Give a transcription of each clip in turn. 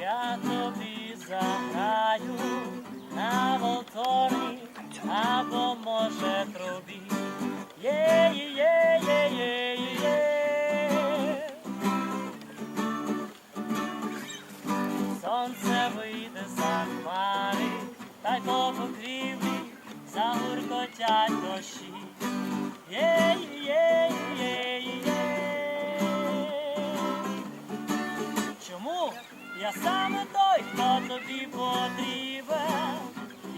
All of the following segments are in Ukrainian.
Я тобі заграю на волторі або може трубі. Сонце вийде за хмари, та й по покрівлі загуркотять дощі. Є, є, є, є. Чому? Я саме той, хто тобі потрібен.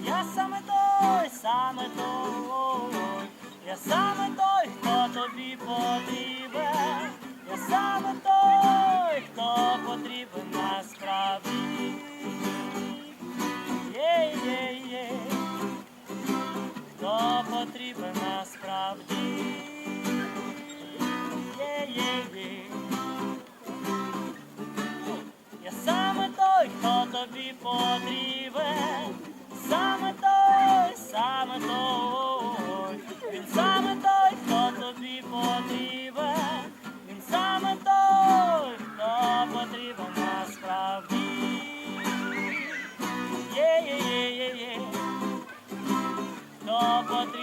Я саме той, саме той. Я саме той, хто тобі потрібен. Я саме той, хто потрібен Потрібна насправді. Є, є, є. Я саме той, хто тобі потрібен, саме той, саме той, він саме той, хто тобі потрібен, він саме той, хто потрібен насправді. Є, є, є, є, є. Хто потрібен